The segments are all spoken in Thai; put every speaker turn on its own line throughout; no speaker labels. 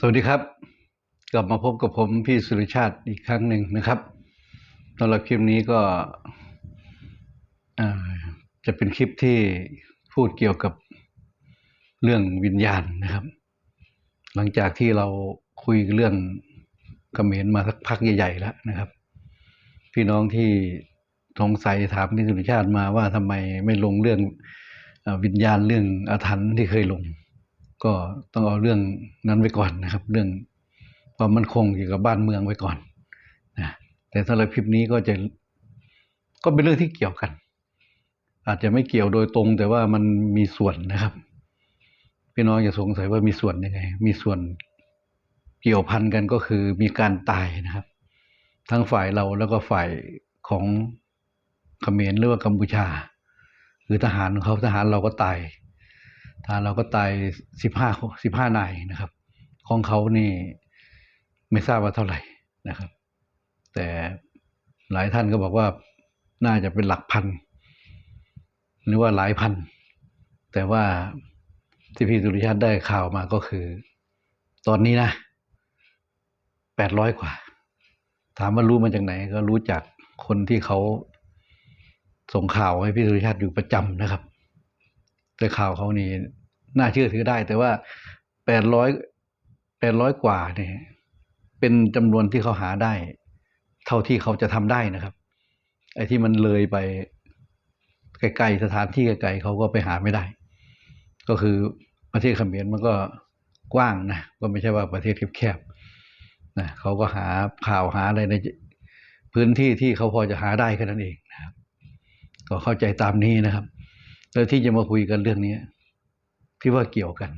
สวัสดีครับ กลับมาพบกับผมพี่สุริชาติอีกครั้งหนึ่งนะครับสำหรับคลิปนี้ก็จะเป็นคลิปที่พูดเกี่ยวกับเรื่องวิญญาณนะครับ หลังจากที่เราคุยเรื่องกระเขมรมาสักพักใหญ่ๆแล้วนะครับ พี่น้องที่สงสัยถามพี่สุริชาติมาว่าทำไมไม่ลงเรื่องวิญญาณเรื่องอาถรรพ์ที่เคยลง ก็ต้องเอาเรื่องนั้นไว้ก่อนนะครับ เรื่องความมั่นคงเกี่ยวกับบ้านเมืองไว้ก่อนนะแต่สำหรับคลิปนี้ก็จะก็เป็นเรื่องที่เกี่ยวกัน อาจจะไม่เกี่ยวโดยตรง แต่ว่ามันมีส่วนนะครับพี่น้องอย่าสงสัยว่ามีส่วนยังไง มีส่วนเกี่ยวพันกันก็คือมีการตายนะครับ ทั้งฝ่ายเราแล้วก็ฝ่ายของเขมรหรือว่ากัมพูชาคือทหารของเขาทหารเราก็ตาย ทารเราก็ตายสิบห้าสิบห้านายนะครับ ของเขานี่ไม่ทราบว่าเท่าไหร่นะครับ แต่หลายท่านก็บอกว่าน่าจะเป็นหลักพัน หรือว่าหลายพัน แต่ว่าที่พี่สุริชาติได้ข่าวมาก็คือ ตอนนี้นะแปดร้อยกว่า ถามว่ารู้มาจากไหน ก็รู้จากคนที่เขาส่งข่าวให้พี่สุริชาติอยู่ประจำนะครับ แต่ข่าวเขานี่น่าเชื่อถือได้ แต่ว่าแปดร้อยแปดร้อยกว่าเนี่ยเป็นจำนวนที่เขาหาได้ เท่าที่เขาจะทำได้นะครับ ไอ้ที่มันเลยไปไกลๆสถานที่ไกลๆเขาก็ไปหาไม่ได้ ก็คือประเทศเขมรมันก็กว้างนะก็ไม่ใช่ว่าประเทศแคบๆนะเขาก็หาข่าวหาอะไรในพื้นที่ที่เขาพอจะหาได้แค่นั้นเองนะครับ ก็เข้าใจตามนี้นะครับ แล้วที่จะมาคุยกันเรื่องนี้ที่ว่าเกี่ยวกัน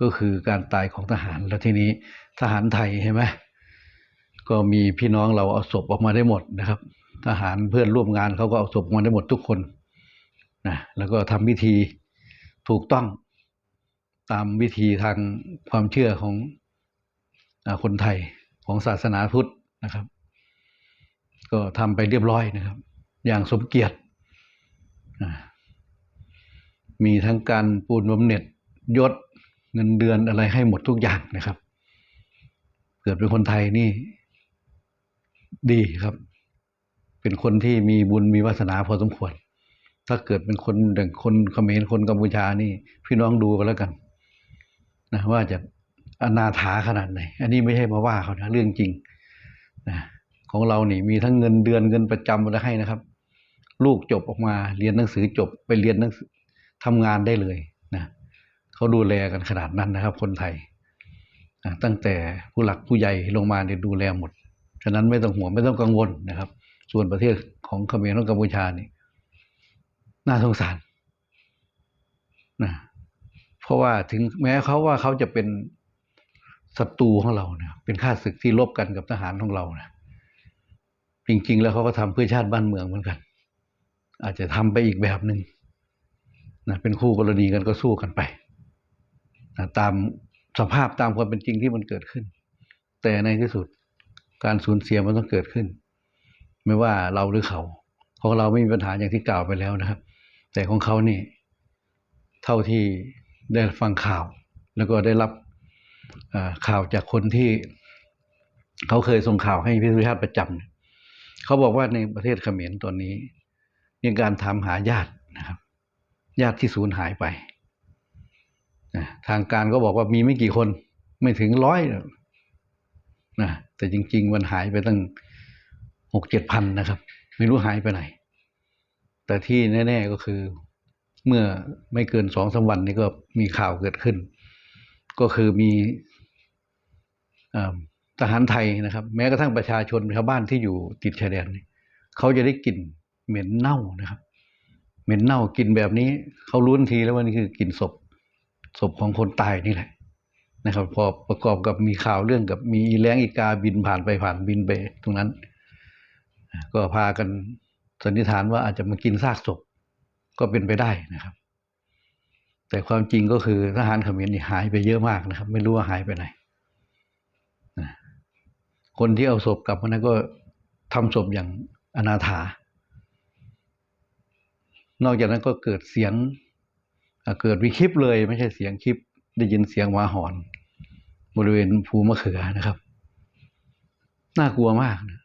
ก็คือการตายของทหารแล้วทีนี้ทหารไทยใช่ไหมก็มีพี่น้องเราเอาศพออกมาได้หมดนะครับ ทหารเพื่อนร่วมงานเขาก็เอาศพออกมาได้หมดทุกคนนะแล้วก็ทำพิธีถูกต้องตามวิธีทางความเชื่อของคนไทยของศาสนาพุทธนะครับ ก็ทำไปเรียบร้อยนะครับ อย่างสมเกียรติ มีทั้งการปูนบำเหน็จยศเงินเดือนอะไรให้หมดทุกอย่างนะครับ เกิดเป็นคนไทยนี่ดีครับ เป็นคนที่มีบุญมีวาสนาพอสมควร ถ้าเกิดเป็นคนอย่างคนเขมรคนกัมพูชานี่ พี่น้องดูกันแล้วกันนะว่าจะอนาถาขนาดไหน อันนี้ไม่ใช่มาว่าเขานะเรื่องจริงนะของเรานี่มีทั้งเงินเดือนเงินประจำมาให้นะครับ ลูกจบออกมาเรียนหนังสือจบไปเรียนหนังสือ ทำงานได้เลยนะเขาดูแลกันขนาดนั้นนะครับ คนไทยนะตั้งแต่ผู้หลักผู้ใหญ่ลงมาเนี่ยดูแลหมด ฉะนั้นไม่ต้องห่วงไม่ต้องกังวลนะครับ ส่วนประเทศของเขมรและกัมพูชานี่น่าสงสารนะเพราะว่าถึงแม้เขาว่าเขาจะเป็นศัตรูของเรานะเป็นข้าศึกที่ลบกันกับทหารของเรานะจริง ๆ แล้วเขาก็ทำเพื่อชาติบ้านเมืองเหมือนกัน อาจจะทำไปอีกแบบหนึ่ง นะเป็นคู่กรณีกันก็สู้กันไปนะตามสภาพตามความเป็นจริงที่มันเกิดขึ้น แต่ในที่สุดการสูญเสียมันต้องเกิดขึ้น ไม่ว่าเราหรือเขาของเราไม่มีปัญหาอย่างที่กล่าวไปแล้วนะครับ แต่ของเขานี่ เท่าที่ได้ฟังข่าว แล้วก็ได้รับข่าวจากคนที่ เขาเคยส่งข่าวให้พิสุชาติประจำเขาบอกว่าในประเทศเขมรตอนนี้มีการถามหาญาติ ญาติที่สูญหายไป ทางการก็บอกว่ามีไม่กี่คน ไม่ถึงร้อยนะแต่จริง ๆ มันหายไปตั้งหกเจ็ดพันนะครับ ไม่รู้หายไปไหน แต่ที่แน่ ๆก็คือเมื่อไม่เกินสองสามวันนี้ก็มีข่าวเกิดขึ้น ก็คือมีอทหารไทยนะครับ แม้กระทั่งประชาชนชาวบ้านที่อยู่ติดชายแดนนี่เขาจะได้กลิ่นเหม็นเน่านะครับ เหม็นเน่ากลิ่นแบบนี้เขารู้ทันทีแล้วว่านี่คือกลิ่นศพศพของคนตายนี่แหละนะครับ พอประกอบกับมีข่าวเรื่องกับมีแรงอีกาบินผ่านไปผ่านบินไปตรงนั้น ก็พากันสันนิษฐานว่าอาจจะมากินซากศพก็เป็นไปได้นะครับ แต่ความจริงก็คือทหารเขมรนี่หายไปเยอะมากนะครับ ไม่รู้ว่าหายไปไหนคนที่เอาศพกลับมานั้นก็ทำศพอย่างอนาถา นอกจากนั้นก็เกิดเสียงเกิดวิคลิปเลยไม่ใช่เสียงคลิปได้ยินเสียงหมาหอน บริเวณภูมะเขือนะครับ น่ากลัวมากนะ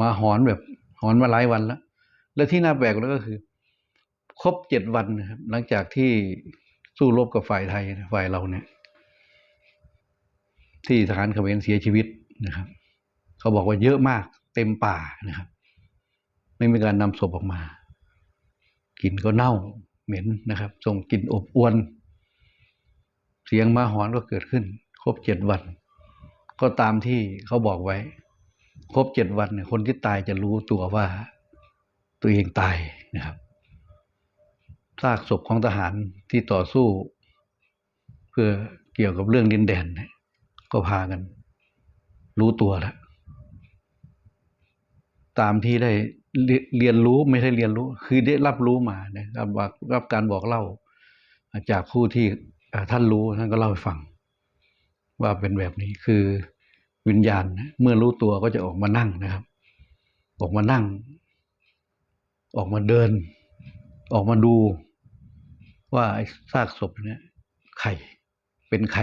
มาหอนแบบหอนมาหลายวันแล้ว และที่น่าแปลกแล้วก็คือ ครบเจ็ดวันนะครับ หลังจากที่สู้รบกับฝ่ายไทยฝ่ายเราเนี่ย ที่ทหารเขมรเสียชีวิตนะครับ เขาบอกว่าเยอะมากเต็มป่านะครับ ไม่มีการนำศพออกมา กลิ่นก็เน่าเหม็นนะครับ ส่งกลิ่นอบอวน เสียงมาหอนก็เกิดขึ้น ครบเจ็ดวัน ก็ตามที่เขาบอกไว้ ครบเจ็ดวันเนี่ยคนที่ตายจะรู้ตัวว่าตัวเองตายนะครับซากศพของทหารที่ต่อสู้ เพื่อเกี่ยวกับเรื่องดินแดนเนี่ยก็พากัน รู้ตัวแล้วตามที่ได้ เรียนรู้ไม่ใช่เรียนรู้ คือได้รับรู้มานะครับรับการบอกเล่า จากผู้ที่ท่านรู้ท่านก็เล่าให้ฟัง ว่าเป็นแบบนี้คือวิญญาณนะเมื่อรู้ตัวก็จะออกมานั่งนะครับ ออกมานั่ง ออกมาเดิน ออกมาดู ว่าไอ้ซากศพเนี่ยใครเป็นใคร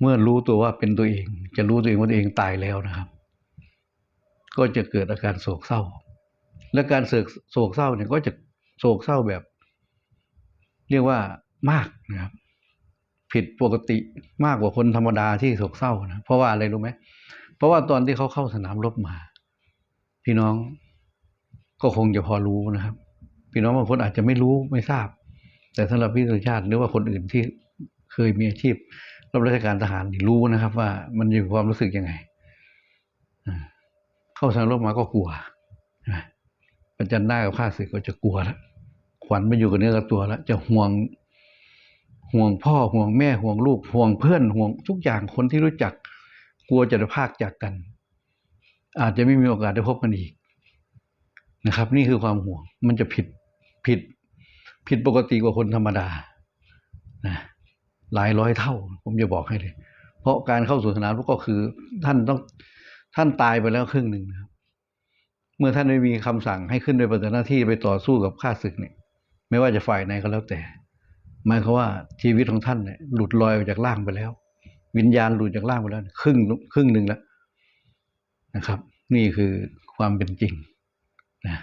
เมื่อรู้ตัวว่าเป็นตัวเอง จะรู้ตัวเองว่าตัวเองตายแล้วนะครับ ก็จะเกิดอาการโศกเศร้า และการเสกโศกเศร้าเนี่ยก็จะโศกเศร้าแบบ เรียกว่ามากนะครับ ผิดปกติมากกว่าคนธรรมดาที่โศกเศร้านะเพราะว่าอะไรรู้ไหมเพราะว่าตอนที่เขาเข้าสนามรบมา พี่น้องก็คงจะพอรู้นะครับ พี่น้องบางคนอาจจะไม่รู้ไม่ทราบ แต่สำหรับพี่สุชาติหรือว่าคนอื่นที่เคยมีอาชีพรับราชการทหารรู้นะครับ ว่ามันมีความรู้สึกยังไง เข้าสนามรบมาก็กลัวประจันหน้ากับข้าศึกก็จะกลัวแล้วขวัญไม่อยู่กับเนื้อกับตัวแล้วจะห่วงห่วงพ่อห่วงแม่ห่วงลูกห่วงเพื่อนห่วงทุกอย่างคนที่รู้จัก กลัวจะได้พากจากกัน อาจจะไม่มีโอกาสได้พบกันอีกนะครับ นี่คือความห่วง มันจะผิดผิด ผิดปกติกว่าคนธรรมดานะหลายร้อยเท่า ผมจะบอกให้เลย เพราะการเข้าสู่สนามก็คือท่านต้อง ท่านตายไปแล้วครึ่งหนึ่งนะครับเมื่อท่านไม่มีคำสั่งให้ขึ้นไปปฏิบัติหน้าที่ไปต่อสู้กับข้าศึกเนี่ย ไม่ว่าจะฝ่ายไหนก็แล้วแต่หมายความว่าชีวิตของท่านเนี่ยหลุดลอยออกจากร่างไปแล้ว วิญญาณหลุดจากร่างไปแล้ว ครึ่งครึ่งหนึ่งแล้วนะครับ นี่คือความเป็นจริงนะ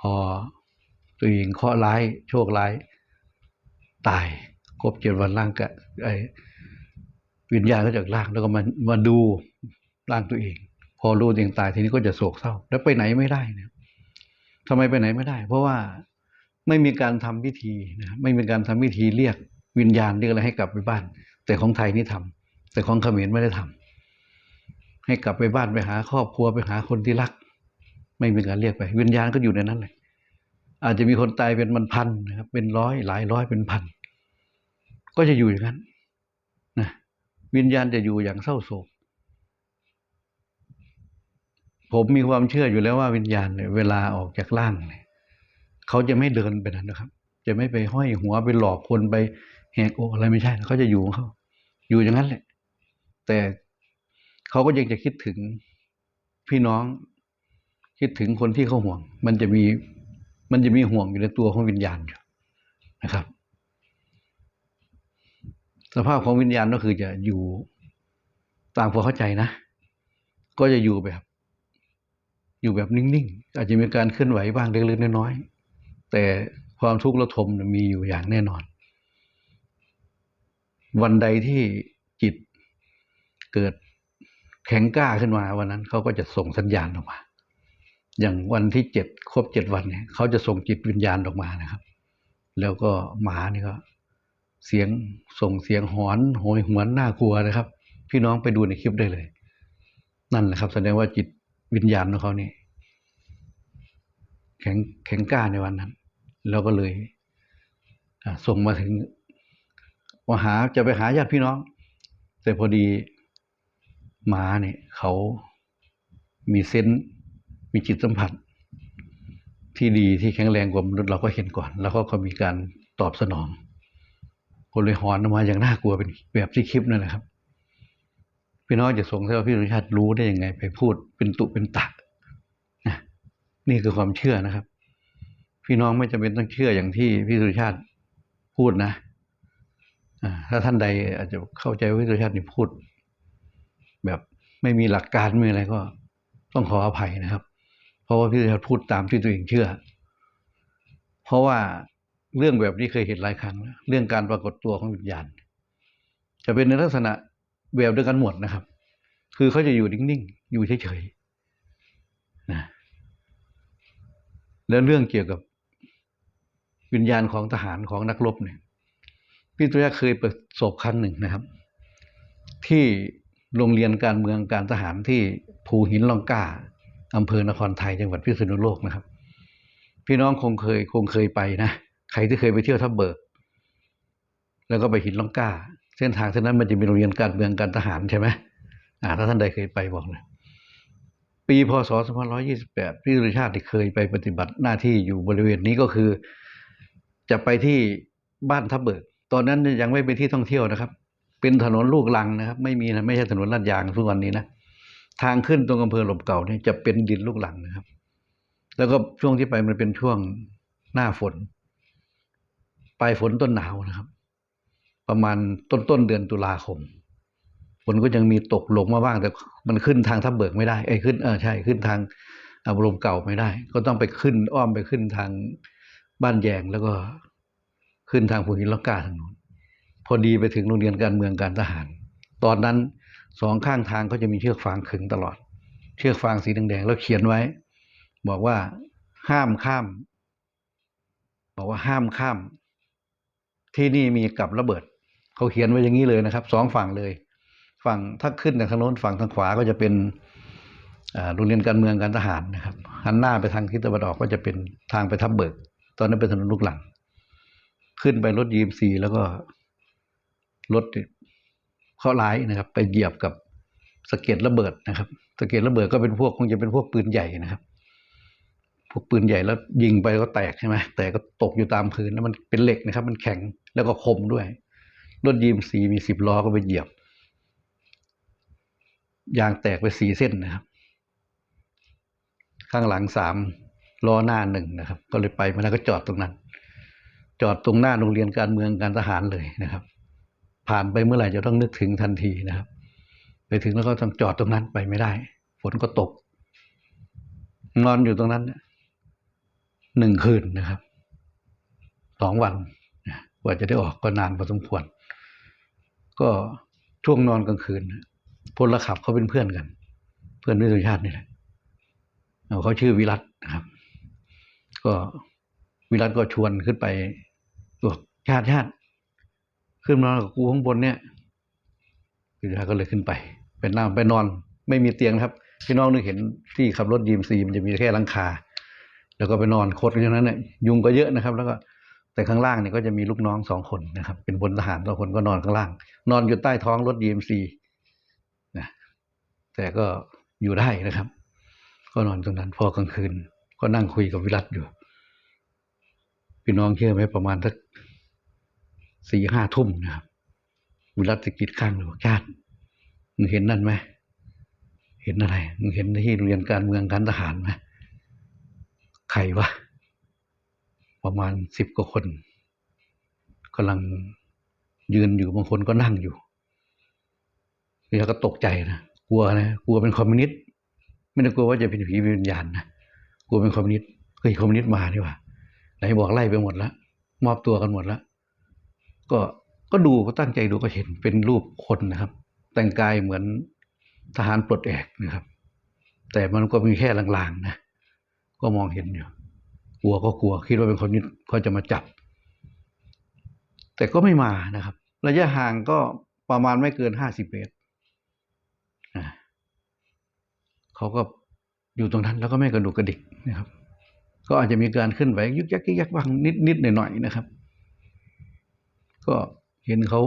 พอตัวเองเคราะห์ร้ายโชคร้าย ตายครบเจ็ดวันร่างกะไอวิญญาณก็จากร่างแล้วก็มามาดู ร่างตัวเอง พอรู้ตัวเองตายทีนี้ก็จะโศกเศร้า แล้วไปไหนไม่ได้นะทำไมไปไหนไม่ได้ เพราะว่าไม่มีการทำพิธีนะไม่มีการทำพิธีเรียกวิญญาณเรียกอะไรให้กลับไปบ้าน แต่ของไทยนี่ทำแต่ของเขมรไม่ได้ทำให้กลับไปบ้านไปหาครอบครัวไปหาคนที่รัก ไม่มีการเรียกไป วิญญาณก็อยู่ในนั้นเลยอาจจะมีคนตายเป็นมันพันนะครับเป็นร้อยหลายร้อยเป็นพันก็จะอยู่อย่างนั้นนะวิญญาณจะอยู่อย่างเศร้าโศก ผมมีความเชื่ออยู่แล้วว่าวิญญาณเนี่ยเวลาออกจากร่างเนี่ยเขาจะไม่เดินไปนั้นนะครับ จะไม่ไปห้อยหัวไปหลอกคนไปแหกอกอะไรไม่ใช่เขาจะอยู่ของเขาอยู่อย่างนั้นแหละ แต่เขาก็ยังจะคิดถึงพี่น้อง คิดถึงคนที่เขาห่วง มันจะมีมันจะมีห่วงอยู่ในตัวของวิญญาณอยู่นะครับ สภาพของวิญญาณก็คือจะอยู่ตามความเข้าใจนะ ก็จะอยู่แบบ อยู่แบบนิ่งๆ อาจจะมีการเคลื่อนไหวบ้างเล็กๆน้อยๆ แต่ความทุกข์ระทมมีอยู่อย่างแน่นอน วันใดที่จิตเกิดแข็งกล้าขึ้นมาวันนั้นเขาก็จะส่งสัญญาณออกมา อย่างวันที่เจ็ดครบเจ็ดวันเนี่ยเขาจะส่งจิตวิญญาณออกมานะครับ แล้วก็หมานี่ก็เสียงส่งเสียงหอนโหยหวนน่ากลัวนะครับ พี่น้องไปดูในคลิปได้เลย นั่นแหละครับ แสดงว่าจิต วิญญาณของเขานี่แข็งแข็งกล้าในวันนั้นแล้วก็เลยส่งมาถึงมาหาจะไปหาญาติพี่น้อง แต่พอดีหมาเนี่ยเขามีเซนส์มีจิตสัมผัส ที่ดีที่แข็งแรงกว่ามนุษย์เราก็เห็นก่อน แล้วก็เขามีการตอบสนอง คนเลยหอนออกมาอย่างน่ากลัวเป็นแบบที่คลิปนั่นแหละครับ พี่น้องจะสงให้ว่าพี่สุชาติรู้ได้ยังไง ไปพูดเป็นตุเป็นตะนะนี่คือความเชื่อนะครับ พี่น้องไม่จำเป็นต้องเชื่ออย่างที่พี่สุชาติพูดนะถ้าท่านใดอาจจะเข้าใจว่าวิทยาชาตินี่พูด แบบไม่มีหลักการไม่มีอะไรก็ต้องขออภัยนะครับ เพราะว่าพี่วิทยาชาติพูดตามที่ตัวเองเชื่อ เพราะว่าเรื่องแบบนี้เคยเห็นหลายครั้งแล้วเรื่องการปรากฏตัวของวิญญาณ จะเป็นในลักษณะ แบบเดียวกันหมดนะครับ คือเขาจะอยู่นิ่งๆ อยู่เฉยๆนะแล้วเรื่องเกี่ยวกับวิญญาณของทหารของนักรบเนี่ยพี่ตุ้ยเคยประสบครั้งหนึ่งนะครับ ที่โรงเรียนการเมืองการทหารที่ภูหินลองกาอำเภอนครไทยจังหวัดพิษณุโลกนะครับ พี่น้องคงเคยคงเคยไปนะ ใครที่เคยไปเที่ยวทับเบิก แล้วก็ไปหินลองกา เส้นทางเส้นนั้นมันจะมีโรงเรียนการเมืองการทหารใช่ไหมอ่าถ้าท่านใดเคยไปบอกเลยปีพศ 2528 พี่สุรชาติเคยไปปฏิบัติหน้าที่อยู่บริเวณนี้ก็คือ จะไปที่บ้านทับเบิก ตอนนั้นยังไม่เป็นที่ท่องเที่ยวนะครับ เป็นถนนลูกลังนะครับ ไม่มีนะไม่ใช่ถนนลาดยางทุกวันนี้นะทางขึ้นตรงอำเภอหลมเก่าเนี่ยจะเป็นดินลูกลังนะครับ แล้วก็ช่วงที่ไปมันเป็นช่วงหน้าฝน ปลายฝนต้นหนาวนะครับ ประมาณต้นต้นเดือนตุลาคมฝนก็ยังมีตกลงมาบ้าง แต่มันขึ้นทางทับเบิกไม่ได้ไอ้ขึ้นเออใช่ขึ้นทางอารมณ์เก่าไม่ได้ ก็ต้องไปขึ้นอ้อมไปขึ้นทางบ้านแยงแล้วก็ขึ้นทางภูหินล็อกกาทางนู้นพอดีไปถึงโรงเรียนการเมืองการทหาร ตอนนั้นสองข้างทางเขาจะมีเชือกฟางขึงตลอด เชือกฟางสีแดงๆแล้วเขียนไว้ บอกว่าห้ามข้าม บอกว่าห้ามข้าม ที่นี่มีกับระเบิด เขาเขียนไว้อย่างนี้เลยนะครับสองฝั่งเลย ฝั่งถ้าขึ้นจากทางโน้นฝั่งทางขวาก็จะเป็นโรงเรียนการเมืองการทหารนะครับหันหน้าไปทางทิศตะวันออกก็จะเป็นทางไปทับเบิก ตอนนั้นเป็นถนนลูกหลัง ขึ้นไปรถยีมซีแล้วก็รถเข้าร้ายนะครับ ไปเหยียบกับสะเก็ดระเบิดนะครับสะเก็ดระเบิดก็เป็นพวกคงจะเป็นพวกปืนใหญ่นะครับ พวกปืนใหญ่แล้วยิงไปก็แตกใช่ไหมแต่ก็ตกอยู่ตามพื้นแล้วมันเป็นเหล็กนะครับ มันแข็งแล้วก็คมด้วย รถยีมซีมีสิบล้อก็ไปเหยียบ ยางแตกไปสี่เส้นนะครับ ข้างหลังสามล้อหน้าหนึ่งนะครับ ก็เลยไปมาแล้วก็จอดตรงนั้น จอดตรงหน้าโรงเรียนการเมืองการทหารเลยนะครับ ผ่านไปเมื่อไหร่จะต้องนึกถึงทันทีนะครับ ไปถึงแล้วก็ต้องจอดตรงนั้นไปไม่ได้ ฝนก็ตก นอนอยู่ตรงนั้นหนึ่งคืนนะครับสองวันกว่าจะได้ออกก็นานพอสมควร ก็ช่วงนอนกลางคืนพลขับเขาเป็นเพื่อนกัน เพื่อนวิสุชาตินี่แหละเขาชื่อวิรัตนะครับ ก็วิรัตก็ชวนขึ้นไปบอกชาติชาติ ขึ้นมานอนกับกูข้างบนเนี่ยวิสุชาติก็เลยขึ้นไปไปนั่งไปนอน ไม่มีเตียงนะครับ พี่น้องนึกเห็นที่ขับรถยีมซีมันจะมีแค่ลังคา แล้วก็ไปนอนคดอยู่นั้นเนี่ยยุงก็เยอะนะครับ แล้วก็ แต่ข้างล่างเนี่ยก็จะมีลูกน้องสองคนนะครับ เป็นพลทหารสองคนก็นอนข้างล่าง นอนอยู่ใต้ท้องรถยีมซีนะแต่ก็อยู่ได้นะครับ ก็นอนตรงนั้นพอกลางคืน ก็นั่งคุยกับวิรัตอยู่พี่น้องเชื่อไหมประมาณสักสี่ห้าทุ่มนะครับวิรัตสะกิดข้างเลยบอกชาติมึงเห็นนั่นไหมเห็นอะไรมึงเห็นที่โรงเรียนการเมืองการทหารไหมใครวะ ประมาณสิบกว่าคนกำลังยืนอยู่บางคนก็นั่งอยู่แล้วก็ตกใจนะกลัวนะกลัวเป็นคอมมิวนิสต์ไม่ได้กลัวว่าจะเป็นผีเป็นวิญญาณนะกลัวเป็นคอมมิวนิสต์เฮ้ยคอมมิวนิสต์มานี่ว่าไหนบอกไล่ไปหมดแล้วมอบตัวกันหมดแล้วก็ก็ดูก็ตั้งใจดูก็เห็นเป็นรูปคนนะครับ แต่งกายเหมือนทหารปลดแอกนะครับ แต่มันก็มีแค่ลางๆนะก็มองเห็นอยู่ กลัวก็กลัว คิดว่าเป็นคนนี้เขาจะมาจับ แต่ก็ไม่มานะครับ ระยะห่างก็ประมาณไม่เกินห้าสิบเมตรเขาก็อยู่ตรงนั้นแล้วก็ไม่กระดุกกระดิกนะครับ ก็อาจจะมีการขึ้นไหวยึกยักยึกยักบ้างนิดนิดหน่อยหน่อยนะครับ ก็เห็นเขา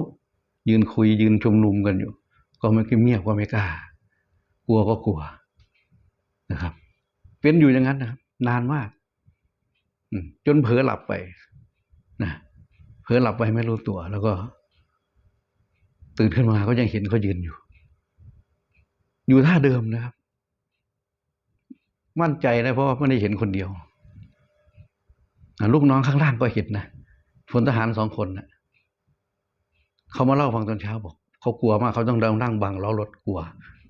ยืนคุยยืนชุมนุมกันอยู่ ก็ไม่เงียบก็ไม่กล้า กลัวก็กลัวนะครับ เป็นอยู่อย่างนั้นนะครับ นานมาก จนเผลอหลับไปนะเผลอหลับไปไม่รู้ตัว แล้วก็ ตื่นขึ้นมาก็ยังเห็นเขายืนอยู่ อยู่ท่าเดิมนะครับ มั่นใจนะเพราะว่าไม่ได้เห็นคนเดียวลูกน้องข้างล่างก็เห็นนะพลทหารสองคนนะเขามาเล่าฟังตอนเช้าบอกเขากลัวมากเขาต้องนั่งบังล้อรถกลัว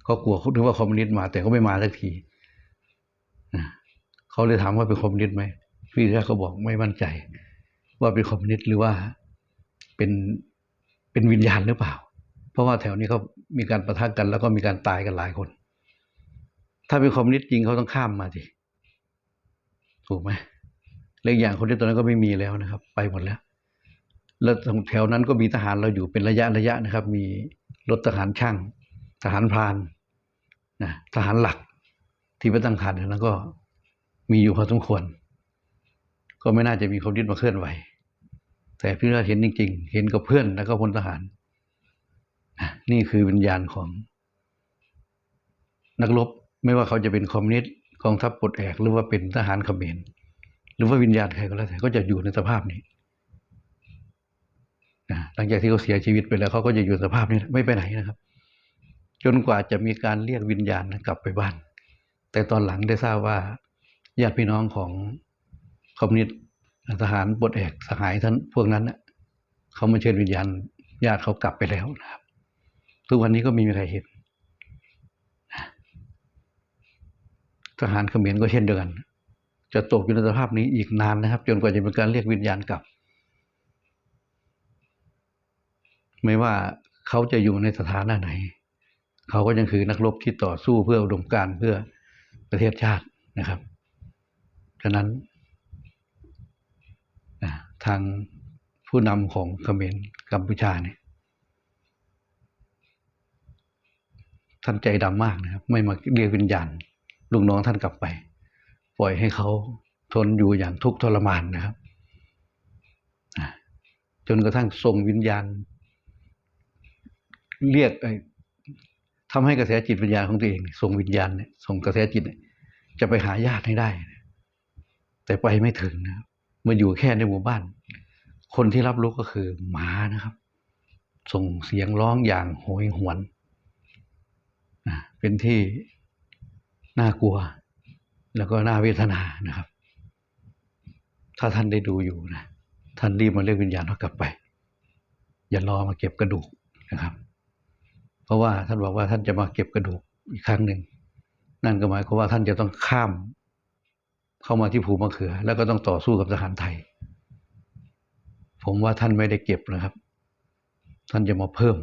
เขากลัวเขาคิดว่าคอมมิวนิสต์มา แต่เขาไม่มาสักทีเขาเลยถามว่าเป็นคอมมิวนิสต์ไหม พี่แรกเขาบอกไม่มั่นใจ ว่าเป็นคอมมิวนิสต์หรือว่าเป็นเป็นวิญญาณหรือเปล่า เพราะว่าแถวนี้เขามีการประทะกัน แล้วก็มีการตายกันหลายคน ถ้าเป็นคอมมิวนิสต์จริงเขาต้องข้ามมาสิถูกไหมเรื่องอย่างคนที่ตอนนั้นก็ไม่มีแล้วนะครับ ไปหมดแล้ว แล้วแถวนั้นก็มีทหารเราอยู่เป็นระยะระยะนะครับ มีรถทหารช่าง ทหารพรานนะทหารหลักที่ไปตั้งฐานแถวนั้นก็มีอยู่พอสมควร ก็ไม่น่าจะมีคอมมิวนิสต์มาเคลื่อนไหว แต่พี่เราเห็นจริง ๆ เห็นกับเพื่อนแล้วก็พลทหาร นี่คือวิญญาณของ นักรบไม่ว่าเขาจะเป็นคอมมิวนิสต์กองทัพปลดแอกหรือว่าเป็นทหารเขมรหรือว่าวิญญาณใครก็แล้วแต่ก็จะอยู่ในสภาพนี้นะหลังจากที่เขาเสียชีวิตไปแล้วเขาก็จะอยู่สภาพนี้ไม่ไปไหนนะครับ จนกว่าจะมีการเรียกวิญญาณกลับไปบ้าน แต่ตอนหลังได้ทราบว่าญาติพี่น้องของ คอมมิวนิสต์ทหารปลดแอกสหายท่านพวกนั้นน่ะเขามาเชิญวิญญาณญาติเขากลับไปแล้วนะครับ ทุกวันนี้ก็ไมมีใครเห็นทหารเขมรก็เช่นเดียวกัน จะตกอยู่ในสภาพนี้อีกนานนะครับ จนกว่าจะเป็นการเรียกวิญญาณกลับ ไม่ว่าเขาจะอยู่ในสถานะไหน เขาก็ยังคือนักรบที่ต่อสู้เพื่ออุดมการเพื่อประเทศชาตินะครับ ฉะนั้น ทางผู้นำของเขมรกัมพูชาเนี่ยท่านใจดำมากนะครับ ไม่มาเรียกวิญญาณลูกน้องท่านกลับไป ปล่อยให้เขาทนอยู่อย่างทุกข์ทรมานนะครับ จนกระทั่งส่งวิญญาณ เรียกทำให้กระแสจิตวิญญาณของตัวเองส่งวิญญาณเนี่ยส่งกระแสจิตเนี่ยจะไปหาญาติให้ได้ แต่ไปไม่ถึงนะครับ มาอยู่แค่ในหมู่บ้าน คนที่รับรู้ก็คือหมานะครับ ส่งเสียงร้องอย่างโหยหวนเป็นที่น่ากลัว แล้วก็น่าเวทนานะครับ ถ้าท่านได้ดูอยู่นะ ท่านรีบมาเรียกวิญญาณเขากลับไป อย่ารอมาเก็บกระดูกนะครับ เพราะว่าท่านบอกว่าท่านจะมาเก็บกระดูกอีกครั้งหนึ่งนั่นก็หมายความว่าท่านจะต้องข้าม เข้ามาที่ภูมะเขือ แล้วก็ต้องต่อสู้กับทหารไทย ผมว่าท่านไม่ได้เก็บนะครับ ท่านจะมาเพิ่ม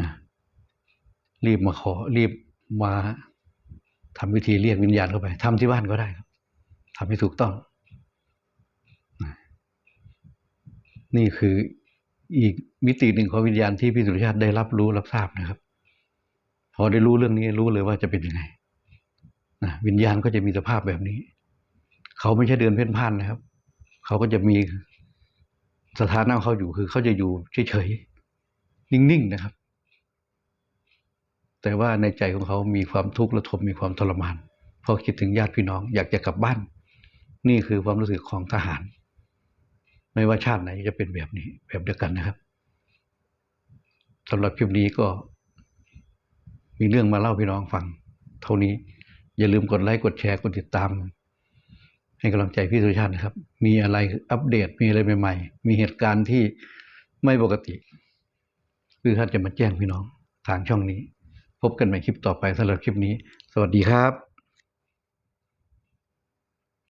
นะรีบมาขอรีบมาทำวิธีเรียกวิญญาณเข้าไปทำที่บ้านก็ได้ครับทำให้ถูกต้องนะนี่คืออีกมิติหนึ่งของวิญญาณที่พี่สุรชาติได้รับรู้รับทราบนะครับ พอได้รู้เรื่องนี้รู้เลยว่าจะเป็นยังไงนะวิญญาณก็จะมีสภาพแบบนี้ เขาไม่ใช่เดินเพ่นพ่านนะครับ เขาก็จะมีสถานะเขาอยู่คือเขาจะอยู่เฉยๆนิ่งๆนะครับ แต่ว่าในใจของเขามีความทุกข์ระทมมีความทรมานเพราะคิดถึงญาติพี่น้อง อยากจะกลับบ้าน นี่คือความรู้สึกของทหาร ไม่ว่าชาติไหนจะเป็นแบบนี้ แบบเดียวกันนะครับสำหรับคลิปนี้ก็ มีเรื่องมาเล่าพี่น้องฟัง เท่านี้อย่าลืมกดไลค์กดแชร์กดติดตาม ให้กำลังใจพี่สุชาตินะครับ มีอะไรอัปเดตมีอะไรใหม่ๆ มีเหตุการณ์ที่ไม่ปกติคือท่านจะมาแจ้งพี่น้องทางช่องนี้ พบกันใหม่คลิปต่อไปสำหรับคลิปนี้ สวัสดีครับ